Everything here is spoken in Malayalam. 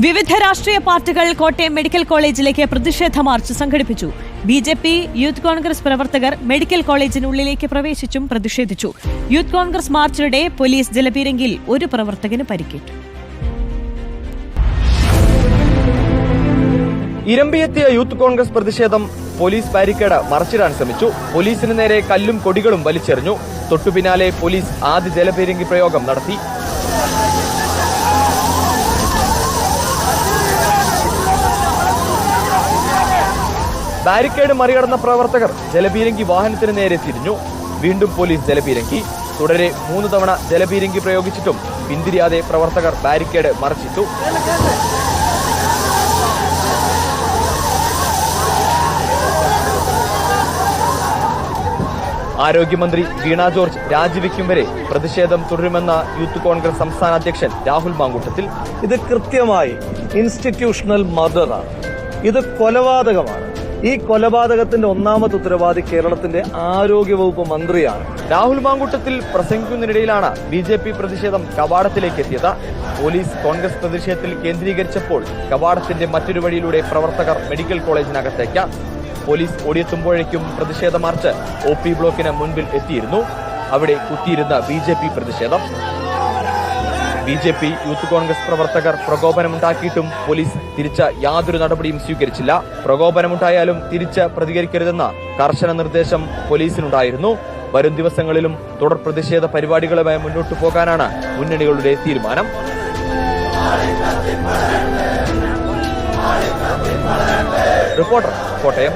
വിവിധ രാഷ്ട്രീയ പാർട്ടികൾ കോട്ടയം മെഡിക്കൽ കോളേജിലേക്ക് പ്രതിഷേധ മാർച്ച് സംഘടിപ്പിച്ചു. B J P youth congress പ്രവർത്തകർ മെഡിക്കൽ കോളേജിനുള്ളിലേക്ക് പ്രവേശിച്ചും പ്രതിഷേധിച്ചു. യൂത്ത് കോൺഗ്രസ് മാർച്ചിനിടെ പോലീസ് ജലപീരങ്കിൽ ഒരു പ്രവർത്തകന് പരിക്കേറ്റു. ഇരമ്പിയെത്തിയ യൂത്ത് കോൺഗ്രസ് പ്രതിഷേധം പോലീസ് ബാരിക്കേഡ് മറച്ചിടാൻ ശ്രമിച്ചു. പോലീസിന് നേരെ കല്ലും കൊടികളും വലിച്ചെറിഞ്ഞു. തൊട്ടുപിന്നാലെ പോലീസ് ആദ്യ ജലപീരങ്കി പ്രയോഗം നടത്തി. ബാരിക്കേഡ് മറികടന്ന പ്രവർത്തകർ ജലപീരങ്കി വാഹനത്തിന് നേരെ തിരിഞ്ഞു. വീണ്ടും പോലീസ് ജലപീരങ്കി. തുടരെ മൂന്ന് തവണ ജലപീരങ്കി പ്രയോഗിച്ചിട്ടും പിന്തിരിയാതെ പ്രവർത്തകർ ബാരിക്കേഡ് മറച്ചിട്ടു. ആരോഗ്യമന്ത്രി വീണ ജോർജ് രാജിവെക്കും വരെ പ്രതിഷേധം തുടരുമെന്ന യൂത്ത് കോൺഗ്രസ് സംസ്ഥാന അധ്യക്ഷൻ രാഹുൽ മാങ്കൂട്ടത്തിൽ. ഇത് കൃത്യമായി ഇൻസ്റ്റിറ്റ്യൂഷണൽ മർഡറാണ് ഇത് കൊലപാതകമാണ്. ഈ കൊലപാതകത്തിന്റെ ഒന്നാമത്തെ ഉത്തരവാദി കേരളത്തിന്റെ ആരോഗ്യവകുപ്പ് മന്ത്രിയാണ്. രാഹുൽ മാങ്കൂട്ടത്തിൽ പ്രസംഗിക്കുന്നതിനിടയിലാണ് ബി ജെ പി പ്രതിഷേധം കവാടത്തിലേക്ക് എത്തിയത്. പോലീസ് കോൺഗ്രസ് പ്രതിഷേധത്തിൽ കേന്ദ്രീകരിച്ചപ്പോൾ കവാടത്തിന്റെ മറ്റൊരു വഴിയിലൂടെ പ്രവർത്തകർ മെഡിക്കൽ കോളേജിനകത്തേക്ക്. പോലീസ് ഓടിയെത്തുമ്പോഴേക്കും പ്രതിഷേധ മാർച്ച് ഒ പി ബ്ലോക്കിന് മുൻപിൽ എത്തിയിരുന്നു. അവിടെ കുത്തിയിരുന്ന ബി പ്രതിഷേധം. B J P youth Congress പ്രവർത്തകർ പ്രകോപനമുണ്ടാക്കിയിട്ടും പോലീസ് തിരിച്ച യാതൊരു നടപടിയും സ്വീകരിച്ചില്ല. പ്രകോപനമുണ്ടായാലും തിരിച്ച് പ്രതികരിക്കരുതെന്ന കർശന നിർദ്ദേശം പോലീസിനുണ്ടായിരുന്നു. വരും ദിവസങ്ങളിലും തുടർ പ്രതിഷേധ പരിപാടികളുമായി മുന്നോട്ടു പോകാനാണ് മുന്നണികളുടെ തീരുമാനം. റിപ്പോർട്ടർ കോട്ടയം.